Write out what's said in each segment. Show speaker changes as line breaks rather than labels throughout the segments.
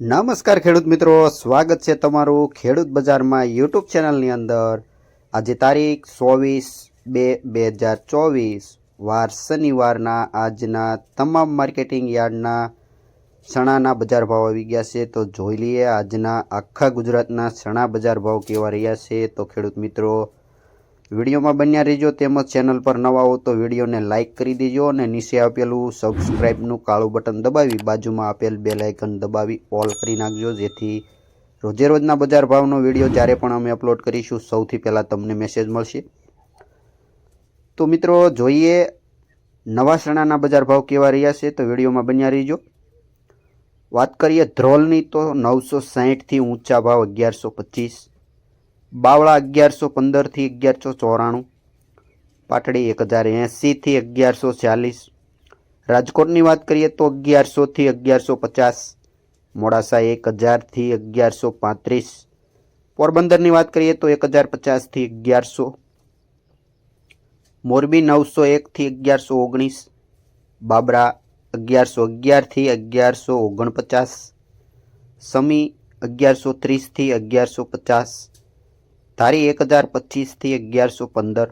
નમસ્કાર ખેડૂત મિત્રો, સ્વાગત છે તમારું ખેડૂત બજારમાં યુટ્યુબ ચેનલની અંદર. આજે તારીખ ચોવીસ બે બે હજાર ચોવીસ, વાર શનિવારના, આજના તમામ માર્કેટિંગ યાર્ડના ચણાના બજાર ભાવ આવી ગયા છે. તો જોઈ લઈએ, આજના આખા ગુજરાતના ચણા બજાર ભાવ કેવા રહ્યા છે. તો ખેડૂત મિત્રો વિડીયોમાં બન્યા રહેજો. તેમજ ચેનલ પર નવા હો તો વિડીયોને લાઇક કરી દેજો અને નીચે આપેલું સબસ્ક્રાઈબનું કાળું બટન દબાવી બાજુમાં આપેલ બે લાઇકન દબાવી ઓલ કરી નાખજો. જેથી રોજે રોજના બજાર ભાવનો વીડિયો જ્યારે પણ અમે અપલોડ કરીશું, સૌથી પહેલાં તમને મેસેજ મળશે. તો મિત્રો, જોઈએ નવા શણાના બજાર ભાવ કેવા રહ્યા છે તો વિડીયોમાં બન્યા રહીજો. વાત કરીએ ધ્રોલની તો નવસો સાહીઠથી ઊંચા ભાવ અગિયારસો પચીસ. બાવળા અગિયારસો પંદરથી અગિયારસો ચોરાણું, પાટડી એક હજાર એંસીથી અગિયારસો ચાલીસ, રાજકોટની વાત કરીએ તો અગિયારસોથી અગિયારસો પચાસ, મોડાસા એક હજારથી અગિયારસો પાંત્રીસ, પોરબંદરની વાત કરીએ તો એક હજાર પચાસથી અગિયારસો, મોરબી નવસો એકથી અગિયારસો ઓગણીસ, બાબરા અગિયારસો અગિયારથી અગિયારસો ઓગણપચાસ, સમી અગિયારસો ત્રીસથી અગિયારસો પચાસ ધારી એક હજાર પચીસથી અગિયારસો પંદર.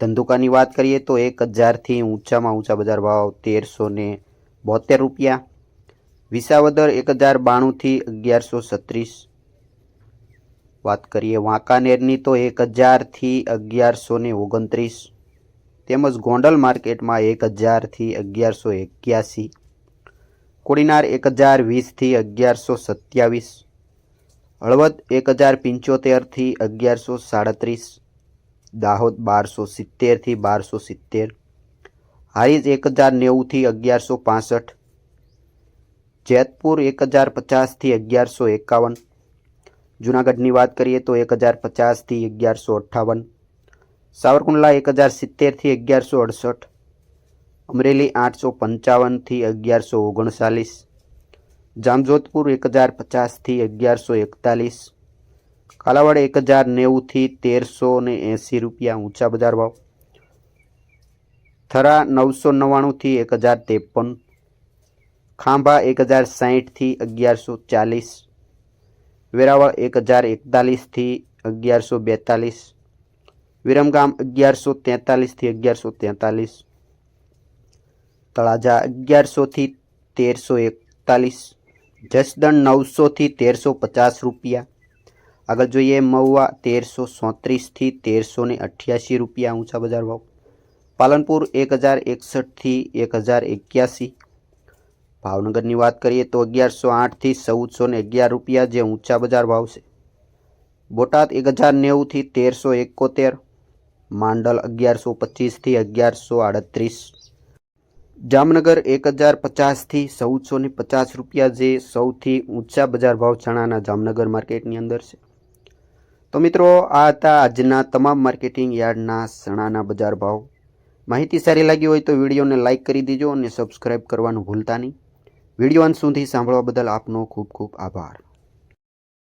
ધંધુકાની વાત કરીએ તો એક હજારથી ઊંચામાં ઊંચા બજાર ભાવ તેરસો ને બોતેર રૂપિયા. વિસાવદર એક હજાર બાણુંથી અગિયારસો છત્રીસ. વાત કરીએ વાંકાનેરની તો એક હજારથી અગિયારસો ને ઓગણત્રીસ. તેમજ ગોંડલ માર્કેટમાં એક હજારથી અગિયારસો એક્યાસી. કોડીનાર એક હજાર વીસથી અગિયારસો સત્યાવીસ. હળવદ એક હજાર પંચોતેરથી અગિયારસો સાડત્રીસ, દાહોદ બારસો સિત્તેરથી બારસો સિત્તેર, હારીજ એક હજાર નેવુંથી અગિયારસો પાસઠ, જેતપુર એક હજાર પચાસથી અગિયારસો એકાવન, જૂનાગઢની વાત કરીએ તો એક હજાર પચાસથી અગિયારસો અઠ્ઠાવન, સાવરકુંડલા એક હજાર સિત્તેરથી અગિયારસો અડસઠ, અમરેલી આઠસો પંચાવનથી અગિયારસો ઓગણચાલીસ જામજોધપુર એક હજાર પચાસથી અગિયારસો એકતાલીસ. કાલાવાડ એક હજાર નેવુંથી તેરસો ને એંસી રૂપિયા ઊંચા બજાર ભાવ. થરા નવસો નવ્વાણુંથી એક હજાર ત્રેપન ખાંભા એક હજાર સાહીઠથી અગિયારસો ચાલીસ. વેરાવળ એક હજાર એકતાલીસથી અગિયારસો બેતાલીસ. વિરમગામ અગિયારસો તેતાલીસથી અગિયારસો તેતાલીસ. તળાજા અગિયારસોથી તેરસો એકતાલીસ. જસદણ નવસોથી તેરસો પચાસ રૂપિયા. આગળ જોઈએ મહુવા તેરસો સોત્રીસથી તેરસો ને અઠ્યાસી રૂપિયા ઊંચા બજાર ભાવ. પાલનપુર એક હજાર એકસઠથી એક હજાર એક્યાસી. ભાવનગરની વાત કરીએ તો અગિયારસો આઠથી ચૌદસો ને અગિયાર રૂપિયા જે ઊંચા બજાર ભાવ છે. બોટાદ એક હજાર નેવુંથી તેરસો એકોતેર. માંડલ અગિયારસો પચીસથી અગિયારસો આડત્રીસ. જામનગર એક હજાર પચાસથી ચૌદસો ને પચાસ રૂપિયા જે સૌથી ઊંચા બજાર ભાવ ચણાના જામનગર માર્કેટની અંદર છે. તો મિત્રો, આ હતા આજના તમામ માર્કેટિંગ યાર્ડના ચણાના બજાર ભાવ. માહિતી સારી લાગી હોય તો વિડીયોને લાઇક કરી દેજો અને સબસ્ક્રાઇબ કરવાનું ભૂલતા નહીં. વીડિયો અંત સુધી સાંભળવા બદલ આપનો ખૂબ ખૂબ આભાર.